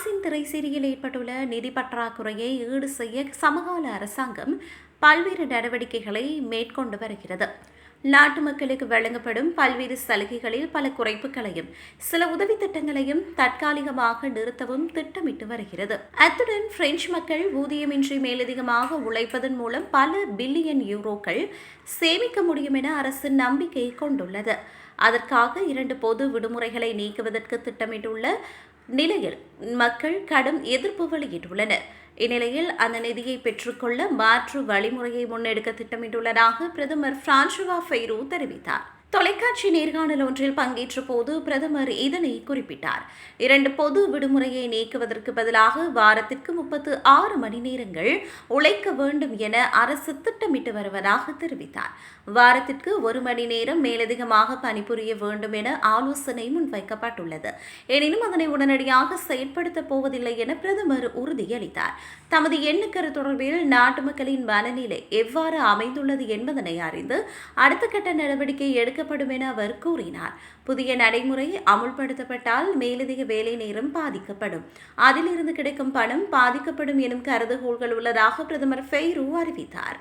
திரைசேரியில் ஏற்பட்டுள்ள நிதி பற்றாக்குறையை ஈடு செய்ய சமகால அரசாங்கம் பல்வேறு நடவடிக்கைகளை மேற்கொண்டு வருகிறது. நாட்டு மக்களுக்கு வழங்கப்படும் பல்வேறு சலுகைகளில் பல குறைப்புகளையும் சில உதவி திட்டங்களையும் தற்காலிகமாக நிறுத்தவும் திட்டமிட்டு வருகிறது. அத்துடன் பிரெஞ்சு மக்கள் ஊதியமின்றி மேலதிகமாக உழைப்பதன் மூலம் பல பில்லியன் யூரோக்கள் சேமிக்க முடியும் என அரசு நம்பிக்கை கொண்டுள்ளது. அதற்காக இரண்டு பொது விடுமுறைகளை நீக்குவதற்கு திட்டமிட்டுள்ள நிலையில் மக்கள் கடும் எதிர்ப்பு வெளியிட்டுள்ளனர். இந்நிலையில் அந்த நிதியை பெற்றுக்கொள்ள மாற்று வழிமுறையை முன்னெடுக்க திட்டமிட்டுள்ளதாக பிரதமர் பிரான்சுவா ஃபெய்ரோ தெரிவித்தார். தொலைக்காட்சி நேர்காணல் ஒன்றில் பங்கேற்ற போது பிரதமர் இதனை குறிப்பிட்டார். இரண்டு பொது விடுமுறையை நீக்குவதற்கு பதிலாக வாரத்திற்கு முப்பத்து ஆறு மணி நேரங்கள் உழைக்க வேண்டும் என அரசு திட்டமிட்டு வருவதாக தெரிவித்தார். வாரத்திற்கு ஒரு மணி நேரம் மேலதிகமாக பணிபுரிய வேண்டும் என ஆலோசனை முன்வைக்கப்பட்டுள்ளது. எனினும் அதனை உடனடியாக செயற்படுத்தப் போவதில்லை என பிரதமர் உறுதியளித்தார். தமது எண்ணுக்கரு தொடர்பில் நாட்டு மக்களின் மனநிலை எவ்வாறு அமைந்துள்ளது என்பதனை அறிந்து அடுத்த கட்ட நடவடிக்கை எடுக்கப்படும் என அவர் கூறினார். புதிய நடைமுறை அமுல்படுத்தப்பட்டால் மேலதிக வேலை நேரம் பாதிக்கப்படும். அதிலிருந்து கிடைக்கும் பணம் பாதிக்கப்படும் எனும் கருதுகோள்கள் உள்ளதாக பிரதமர் ஃபெய்ரூ அறிவித்தார்.